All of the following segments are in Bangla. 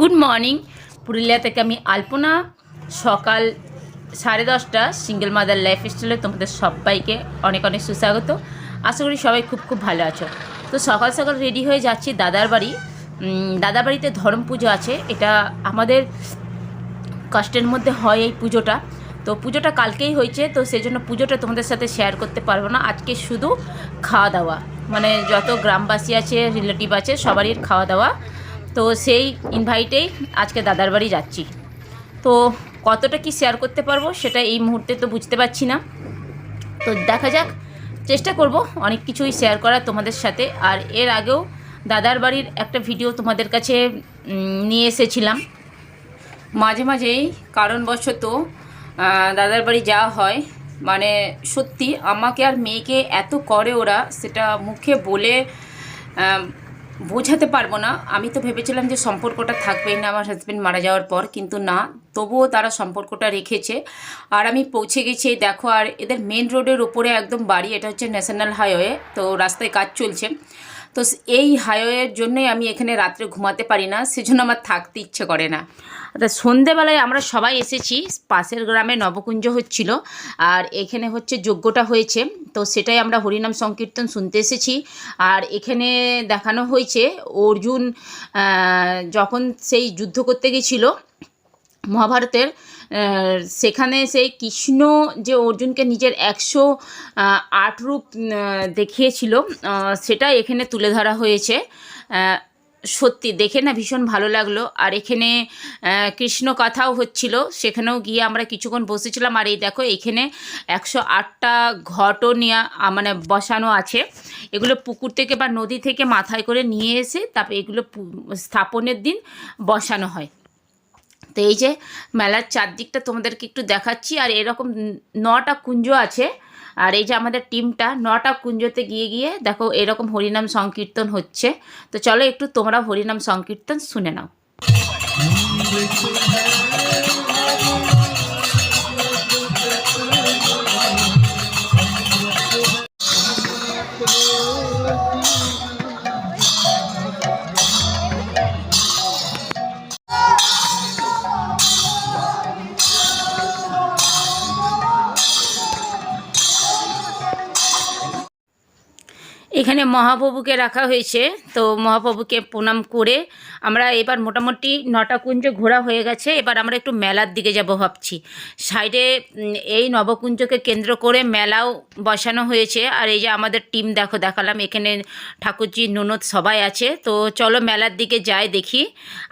গুড মর্নিং পুরুলিয়া থেকে আমি আলপনা। সকাল সাড়ে দশটা সিঙ্গেল মাদার লাইফ স্টাইলে তোমাদের সবাইকে অনেক অনেক সুস্বাগত। আশা করি সবাই খুব খুব ভালো আছো। তো সকাল সকাল রেডি হয়ে যাচ্ছি দাদার বাড়ি। দাদার বাড়িতে ধর্ম পুজো আছে। এটা আমাদের কষ্টের মধ্যে হয় এই পুজোটা। তো পুজোটা কালকেই হয়েছে, তো সেই জন্য পুজোটা তোমাদের সাথে শেয়ার করতে পারব না। আজকে শুধু খাওয়া দাওয়া। মানে যত গ্রামবাসী আছে রিলেটিভ আছে, সবারই খাওয়া দাওয়া। তো সেই ইনভাইটেই আজকে দাদার বাড়ি যাচ্ছি। তো কতটা কি শেয়ার করতে পারব সেটা এই মুহূর্তে তো বুঝতে পারছি না। তো দেখা যাক, চেষ্টা করব অনেক কিছুই শেয়ার করা তোমাদের সাথে। আর এর আগেও দাদার বাড়ির একটা ভিডিও তোমাদের কাছে নিয়ে এসেছিলাম। মাঝে মাঝেই কারণবশত দাদার বাড়ি যাওয়া হয়। মানে সত্যি আমাকে আর মেয়েকে এত করে ওরা, সেটা মুখে বলে বোঝাতে পারব না। আমি তো ভেবেছিলাম যে সম্পর্কটা থাকবেই না, আমার হাজব্যান্ড মারা যাওয়ার পর, কিন্তু না, তবুও তারা সম্পর্কটা রেখেছে। আর আমি পৌঁছে গেছি, দেখো, আর এদের মেন রোডের ওপরে একদম বাড়ি, এটা হচ্ছে ন্যাশনাল হাইওয়ে তো রাস্তায় কাজ চলছে। তো এই হাইওয়ের জন্যই আমি এখানে রাত্রে ঘুমাতে পারি না, সেজন্য আমার থাকতে ইচ্ছে করে না। তা সন্ধেবেলায় আমরা সবাই এসেছি, পাশের গ্রামে নবকুঞ্জ হচ্ছিল, আর এখানে হচ্ছে যজ্ঞটা হয়েছে, তো সেটাই আমরা হরিনাম সংকীর্তন শুনতে এসেছি। আর এখানে দেখানো হয়েছে, অর্জুন যখন সেই যুদ্ধ করতে গেছিল, মহাভারতের সেখানে সেই কৃষ্ণ যে অর্জুনকে নিজের একশো আট রূপ দেখিয়েছিল সেটা এখানে তুলে ধরা হয়েছে। সত্যি, দেখে না ভীষণ ভালো লাগল। আর এখানে কৃষ্ণ কথাও হচ্ছিল, সেখানেও গিয়ে আমরা কিছুক্ষণ বসেছিলাম। আর এই দেখো, এখানে একশো আটটা ঘটও নেওয়া মানে বসানো আছে। এগুলো পুকুর থেকে বা নদী থেকে মাথায় করে নিয়ে এসে তারপর এগুলো স্থাপনের দিন বসানো হয়। তো এই যে মেলার চারদিকটা তোমাদেরকে একটু দেখাচ্ছি, আর এরকম নটা কুঞ্জ আছে, আর এই যে আমাদের টিমটা নটা কুঞ্জতে গিয়ে গিয়ে দেখো এরকম হরিনাম সংকীর্তন হচ্ছে। তো চলো একটু তোমরা হরিনাম সংকীর্তন শুনে নাও। এখানে মহাপ্রভুকে রাখা হয়েছে। তো মহাপ্রভুকে প্রণাম করে আমরা এবার মোটামুটি নটা কুঞ্জ ঘোরা হয়ে গেছে, এবার আমরা একটু মেলার দিকে যাব ভাবছি। সাইডে এই নবকুঞ্জকে কেন্দ্র করে মেলাও বসানো হয়েছে, আর এই যে আমাদের টিম দেখো দেখালাম, এখানে ঠাকুরজি ননদ সবাই আছে। তো চলো মেলার দিকে যাই দেখি।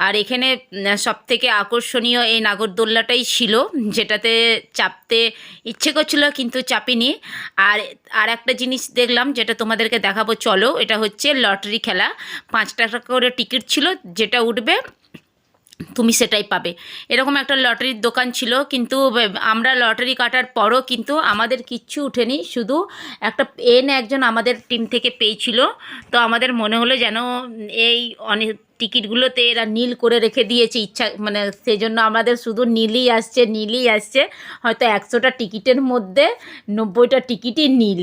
আর এখানে সব থেকে আকর্ষণীয় এই নাগরদোল্লাটাই ছিল, যেটাতে চাপতে ইচ্ছে করছিল কিন্তু চাপিনি। আর আর একটা জিনিস দেখলাম, যেটা তোমাদেরকে দেখাবো, চলো, এটা হচ্ছে লটারি খেলা। পাঁচ টাকা করে টিকিট ছিল যেটা উঠবে, তুমি সেটাই পাবে। এরকম একটা লটারির দোকান ছিল, কিন্তু আমরা লটারি কাটার পরও কিন্তু আমাদের কিচ্ছু উঠেনি, শুধু একটা এন একজন আমাদের টিম থেকে পেয়েছিল। তো আমাদের মনে হলো যেন এই অনেক টিকিটগুলোতে এরা নীল করে রেখে দিয়েছে ইচ্ছা মানে সেই জন্য আমাদের শুধু নীলই আসছে নীলই আসছে। হয়তো একশোটা টিকিটের মধ্যে নব্বইটা টিকিটই নীল।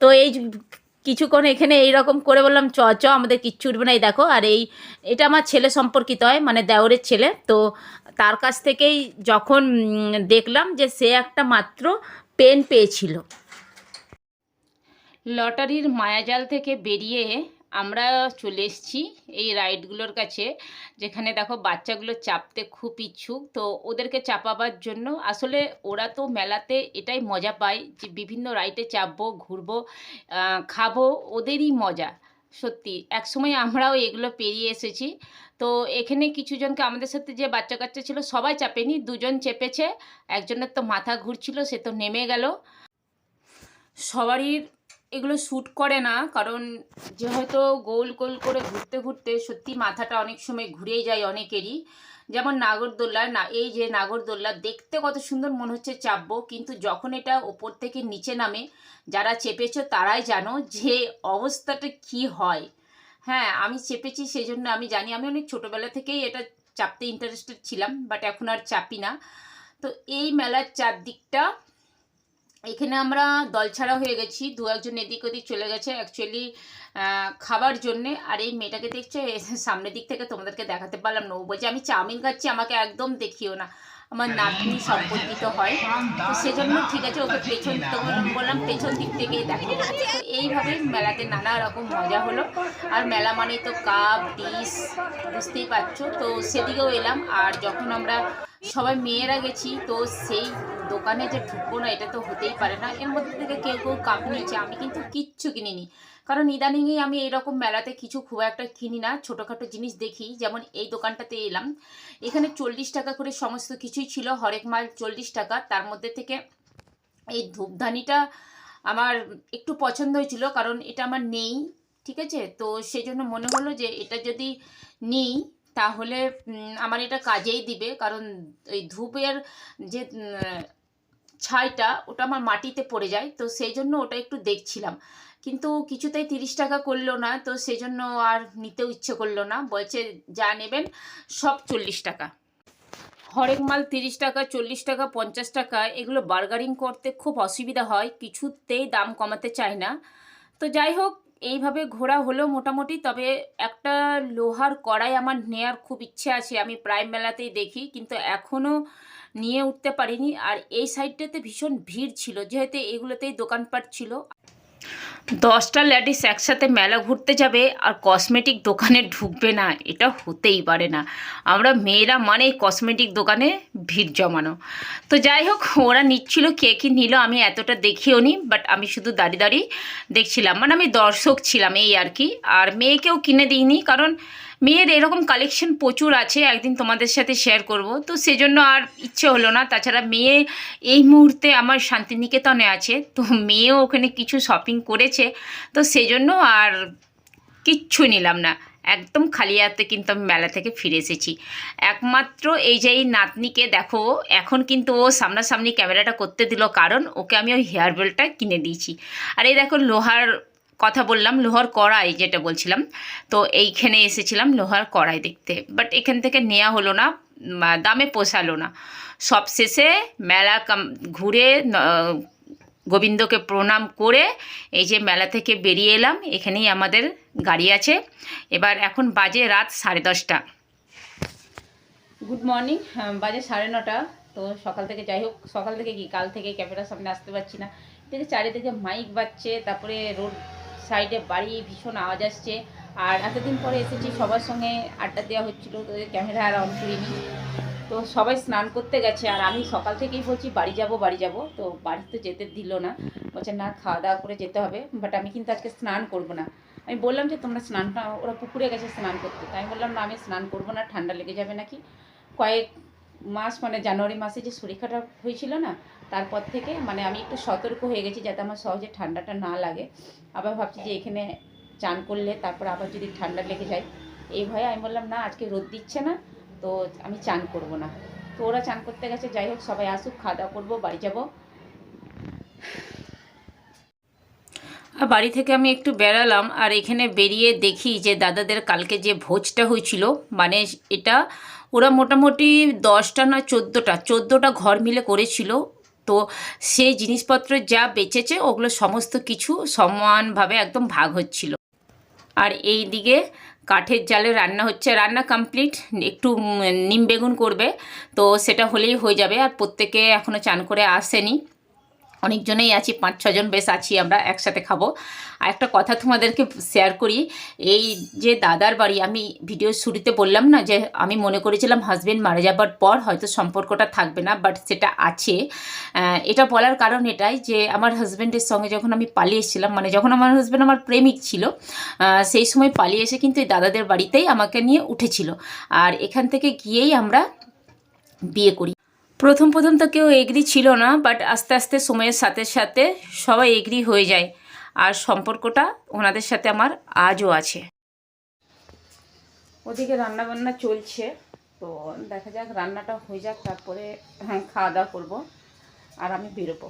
তো এই কিছুক্ষণ এখানে এইরকম করে বললাম, চ চ, আমাদের কিচ্ছু উঠবে না। এই দেখো, আর এই, এটা আমার ছেলে সম্পর্কিত হয় মানে দেওরের ছেলে। তো তার কাছ থেকেই যখন দেখলাম যে সে একটা মাত্র পেন পেয়েছিল। লটারির মায়াজাল থেকে বেরিয়ে আমরা চলে এসেছি এই রাইডগুলোর কাছে, যেখানে দেখো বাচ্চাগুলো চাপতে খুব ইচ্ছুক। তো ওদেরকে চাপাবার জন্য আসলে ওরা তো মেলাতে এটাই মজা পায় যে বিভিন্ন রাইডে চাপবো, ঘুরবো খাব, ওদেরই মজা। সত্যি, একসময় আমরাও এগুলো পেরিয়ে এসেছি। তো এখানে কিছুজনকে আমাদের সাথে যে বাচ্চা কাচ্চা ছিল সবাই চাপেনি, দুজন চেপেছে, একজনের তো মাথা ঘুরছিল, সে তো নেমে গেল। সবারই এগুলো শ্যুট করে না, কারণ যে হয়তো গোল গোল করে ঘুরতে ঘুরতে সত্যি মাথাটা অনেক সময় ঘুরে যায় অনেকেরই। যেমন নাগরদোল্লা, না, এই যে নাগরদোল্লা দেখতে কত সুন্দর মনে হচ্ছে চাপবো, কিন্তু যখন এটা ওপর থেকে নিচে নামে, যারা চেপেছো তারাই জানো যে অবস্থাটা কি হয়। হ্যাঁ আমি চেপেছি সেই জন্য আমি জানি, আমি অনেক ছোটোবেলা থেকেই এটা চাপতে ইন্টারেস্টেড ছিলাম বাট এখন আর চাপি না। তো এই মেলার চারদিকটা এখানে আমরা দল ছাড়া হয়ে গেছি, দু একজন এদিক ওদিক চলে গেছে। অ্যাকচুয়ালি খাবার জন্যে আর এই মেয়েটাকে দেখছ, সামনের দিক থেকে তোমাদেরকে দেখাতে পারলাম না। ও বলছে, আমি চাউমিন খাচ্ছি, আমাকে একদম দেখিও না। আমার নাতনি সম্পর্কিত হয়। তো সেজন্য ঠিক আছে, ওকে পেছন তখন বললাম পেছন দিক থেকেই দেখো। এইভাবে মেলাতে নানা রকম মজা হলো। আর মেলা মানে তো কাপ ডিশ বুঝতেই পারছ। তো সেদিকেও এলাম। আর যখন আমরা সবাই মেয়েরা গেছি, তো সেই দোকানে যে ঢুকবো না, এটা তো হতেই পারে না। এর মধ্যে থেকে কেউ কেউ কাপ নিয়েছে, আমি কিন্তু কিচ্ছু কিনিনি। কারণ ইদানিংই আমি এরকম মেলাতে কিছু খুব একটা কিনি না, ছোটোখাটো জিনিস দেখি। যেমন এই দোকানটাতে এলাম। এখানে চল্লিশ টাকা করে সমস্ত কিছুই ছিল, হরেক মাল চল্লিশ টাকা। তার মধ্যে থেকে এই ধূপধানিটা আমার একটু পছন্দ হয়েছিল, কারণ এটা আমার নেই, ঠিক আছে? তো সেই জন্য মনে হলো যে এটা যদি নিই, তাহলে আমার এটা কাজেই দিবে। কারণ এই ধূপের যে ছাইটা ওটা আমার মাটিতে পড়ে যায়, তো সেই জন্য ওটা একটু দেখছিলাম। কিন্তু কিছুতেই তিরিশ টাকা করল না, তো সেই জন্য আর নিতেও ইচ্ছে করল না। বলছে, যা নেবেন, সব চল্লিশ টাকা। হরেক মাল তিরিশ টাকা, চল্লিশ টাকা, পঞ্চাশ টাকা, এগুলো বার্গারিং করতে খুব অসুবিধা হয়, কিছুতেই দাম কমাতে চায় না। তো যাই হোক, এইভাবে ঘোরা হলো মোটামুটি, তবে একটা লোহার কড়াই আমার নেয়ার খুব ইচ্ছে আছে, আমি প্রায় মেলাতেই দেখি, কিন্তু এখনও নিয়ে উঠতে পারিনি। আর এই সাইডটাতে ভীষণ ভিড় ছিল। যেহেতু এগুলোতেই দোকানপাট ছিল। দশটা লেডিস একসাথে মেলা ঘুরতে যাবে আর কসমেটিক দোকানে ঢুকবে না, এটা হতেই পারে না। আমরা মেয়েরা মানেই কসমেটিক দোকানে ভিড় জমানো। তো যাই হোক, ওরা নিচ্ছিল, কে কী নিল আমি এতটা দেখিও নি বাট আমি শুধু দাঁড়িয়ে দাঁড়িয়ে দেখছিলাম। মানে আমি দর্শক ছিলাম এই আর কি। আর মেয়েকেও কিনে দিইনি, কারণ মেয়ের এরকম কালেকশন প্রচুর আছে, একদিন তোমাদের সাথে শেয়ার করব। তো সেজন্য আর ইচ্ছে হলো না। তাছাড়া মেয়ে এই মুহূর্তে আমার শান্তিনিকেতনে আছে, তো মেয়েও ওখানে কিছু শপিং করেছে। তো সেজন্য আর কিচ্ছু নিলাম না। একদম খালি হাতে কিন্তু আমি মেলা থেকে ফিরে এসেছি। একমাত্র এই যে এই নাতনিকে দেখো, এখন কিন্তু ও সামনাসামনি ক্যামেরাটা করতে দিল কারণ ওকে আমি ওই হেয়ার বেলটা কিনে দিয়েছি। আর এই দেখো লোহার কথা বললাম, লোহার কড়াই যেটা বলছিলাম। তো এইখানে এসেছিলাম লোহার কড়াই দেখতে। বাট এখান থেকে নেওয়া হলো না দামে পোষালো না। সব শেষে মেলা ঘুরে গোবিন্দকে প্রণাম করে এই যে মেলা থেকে বেরিয়ে এলাম। এখানেই আমাদের গাড়ি আছে। এবার এখন বাজে রাত সাড়ে দশটা। গুড মর্নিং বাজে সাড়ে নটা। তো সকাল থেকে যাই হোক, সকাল থেকে কি, কাল থেকে ক্যামেরার সামনে আসতে পারছি না। চারিদিকে মাইক বাজছে, তারপরে রোড সাইডে বাড়ি, ভীষণ আওয়াজ আসছে। আর এতদিন পরে এসেছি, সবার সঙ্গে আড্ডা দেওয়া হচ্ছিল তো ক্যামেরা আর অন করিনি তো সবাই স্নান করতে গেছে, আর আমি সকাল থেকেই বলছি, বাড়ি যাব বাড়ি যাব। তো বাড়ি তো যেতে দিল না। বলছে, না, খাওয়া দাওয়া করে যেতে হবে। বাট আমি কিন্তু আজকে স্নান করব না। আমি বললাম যে, তোমরা স্নানটা ওরা পুকুরে গেছে স্নান করতে। তাই বললাম, না, আমি স্নান করব না, ঠান্ডা লেগে যাবে নাকি? কয়েক মাস মানে জানুয়ারি মাসে যে শরীরখাটা হয়েছিল না তারপর থেকে মানে আমি একটু সতর্ক হয়ে গেছি যাতে আমার সহজে ঠান্ডাটা না লাগে। আবার ভাবছি যে এখানে চান করলে তারপর আবার যদি ঠান্ডা লেগে যায়, এই ভয়ে আমি বললাম, না, আজকে রোদ দিচ্ছে না, তো আমি চান করব না। তো ওরা চান করতে গেছে, যাই হোক, সবাই আসুক খাওয়া দাওয়া করব, বাড়ি যাব। আর বাড়ি থেকে আমি একটু বেরালাম, আর এখানে বেরিয়ে দেখি যে দাদাদের কালকে যে ভোজটা হয়েছিল মানে এটা ওরা মোটামুটি দশটা না চোদ্দোটা চোদ্দোটা ঘর মিলে করেছিল। তো সেই জিনিসপত্র যা বেঁচেছে, ওগুলো সমস্ত কিছু সমানভাবে একদম ভাগ হচ্ছিল। আর এই দিকে কাঠের জালে রান্না হচ্ছে, রান্না কমপ্লিট একটু নিম বেগুন করবে, তো সেটা হলেই হয়ে যাবে। আর প্রত্যেকে এখনও চান করে আসেনি। অনেকজনেই আছি, পাঁচ, ছজন বেশ আছি আমরা, একসাথে খাব। আর একটা কথা তোমাদেরকে শেয়ার করি, এই যে দাদার বাড়ি, আমি ভিডিও শুরুতে বললাম না যে, আমি মনে করেছিলাম হাজবেন্ড মারা যাবার পর হয়তো সম্পর্কটা থাকবে না বাট সেটা আছে। এটা বলার কারণ এটাই যে, আমার হাজব্যান্ডের সঙ্গে যখন আমি পালিয়ে এসেছিলাম মানে যখন আমার হাজব্যান্ড আমার প্রেমিক ছিল সেই সময় পালিয়ে এসে কিন্তু এই দাদাদের বাড়িতেই আমাকে নিয়ে উঠেছিল। আর এখান থেকে গিয়েই আমরা বিয়ে করি। প্রথম প্রথম তো কেউ এগ্রি ছিল না বাট আস্তে আস্তে সময়ের সাথে সাথে সবাই এগ্রি হয়ে যায়। আর সম্পর্কটা ওনাদের সাথে আমার আজও আছে। ওদিকে রান্না বান্না চলছে, তো দেখা যাক রান্নাটা হয়ে যাক, তারপরে হ্যাঁ খাওয়া দাওয়া করব, আর আমি বেরোবো।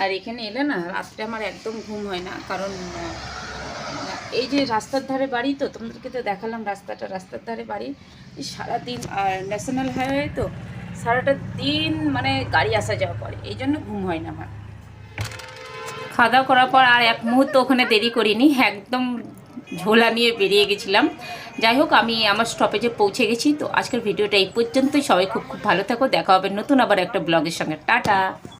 আর এখানে এলে না, রাত্রে আমার একদম ঘুম হয় না, কারণ এই যে রাস্তার ধারে বাড়ি তো, তোমাদেরকে তো দেখালাম রাস্তাটা, রাস্তার ধারে বাড়ি। সারাদিন, আর ন্যাশনাল হাইওয়ে তো সারাটা দিন মানে গাড়ি আসা যাওয়া করে, এই জন্য ঘুম হয় না আমার। খাওয়া দাওয়া করার পর আর এক মুহূর্ত ওখানে দেরি করিনি, একদম ঝোলা নিয়ে বেরিয়ে গেছিলাম। যাই হোক, আমি আমার স্টপেজে পৌঁছে গেছি, তো আজকের ভিডিওটা এই পর্যন্তই। সবাই খুব খুব ভালো থাকো, দেখা হবে নতুন আবার একটা ব্লগের সঙ্গে। টাটা!